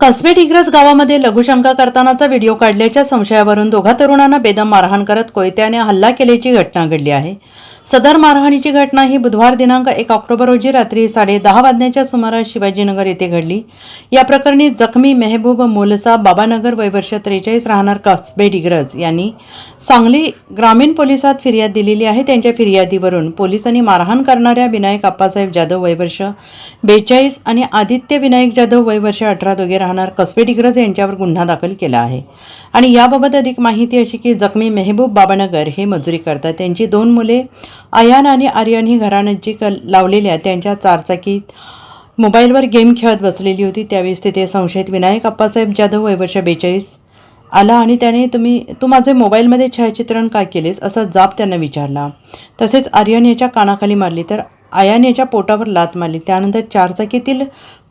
कसबे डिग्रस गावामध्ये लघुशंका करतानाचा व्हिडिओ काढल्याच्या संशयावरून दोघा तरुणांना बेदम मारहाण करत कोयत्याने हल्ला केल्याची घटना घडली आहे. सदर मारहाणीची घटना ही बुधवार दिनांक एक ऑक्टोबर रोजी रात्री साडे दहा वाजण्याच्या सुमारास शिवाजीनगर येथे घडली. या प्रकरणी जखमी मेहबूब मोलसा बाबानगर वयवर्ष त्रेचाळीस राहणार कसबे डिग्रज यांनी सांगली ग्रामीण पोलिसात फिर्याद दिलेली आहे. त्यांच्या फिर्यादीवरून पोलिसांनी मारहाण करणाऱ्या विनायक आप्पासाहेब जाधव वयवर्ष बेचाळीस आणि आदित्य विनायक जाधव वयवर्ष अठरा दोघे राहणार कसबे डिग्रज यांच्यावर गुन्हा दाखल केला आहे. आणि याबाबत अधिक माहिती अशी की जखमी मेहबूब बाबानगर हे मजुरी करतात. त्यांची दोन मुले अयान आणि आर्यन ही घरानजीक लावलेल्या त्यांच्या चारचाकीत मोबाईलवर गेम खेळत बसलेली होती. त्यावेळेस तिथे संशयित विनायक अप्पासाहेब जाधव वयवर्ष बेचाळीस आला आणि त्याने तुम्ही तू माझे मोबाईलमध्ये छायाचित्रण काय केलेस? असा जाब त्यांना विचारला. तसेच आर्यन याच्या कानाखाली मारली तर आयान याच्या पोटावर लात मारली. त्यानंतर चारचाकीतील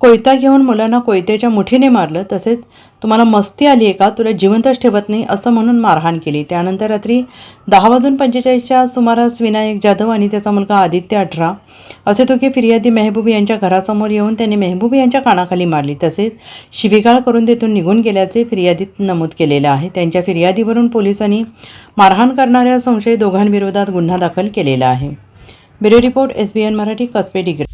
कोयता घेऊन मुलांना कोयत्याच्या मुठीने मारलं. तसेच तुम्हाला मस्ती आली आहे का? तुला जिवंतच ठेवत नाही असं म्हणून मारहाण केली. त्यानंतर रात्री दहा वाजून पंचेचाळीसच्या सुमारास विनायक जाधव आणि त्याचा मुलगा आदित्य अठरा असे दोघे फिर्यादी मेहबूब यांच्या घरासमोर येऊन त्यांनी मेहबूब यांच्या कानाखाली मारली. तसेच शिवीगाळ करून तेथून निघून गेल्याचे फिर्यादीत नमूद केलेलं आहे. त्यांच्या फिर्यादीवरून पोलिसांनी मारहाण करणाऱ्या संशयित दोघांविरोधात गुन्हा दाखल केलेला आहे. Bureau report S B N Marathi Kasbe degree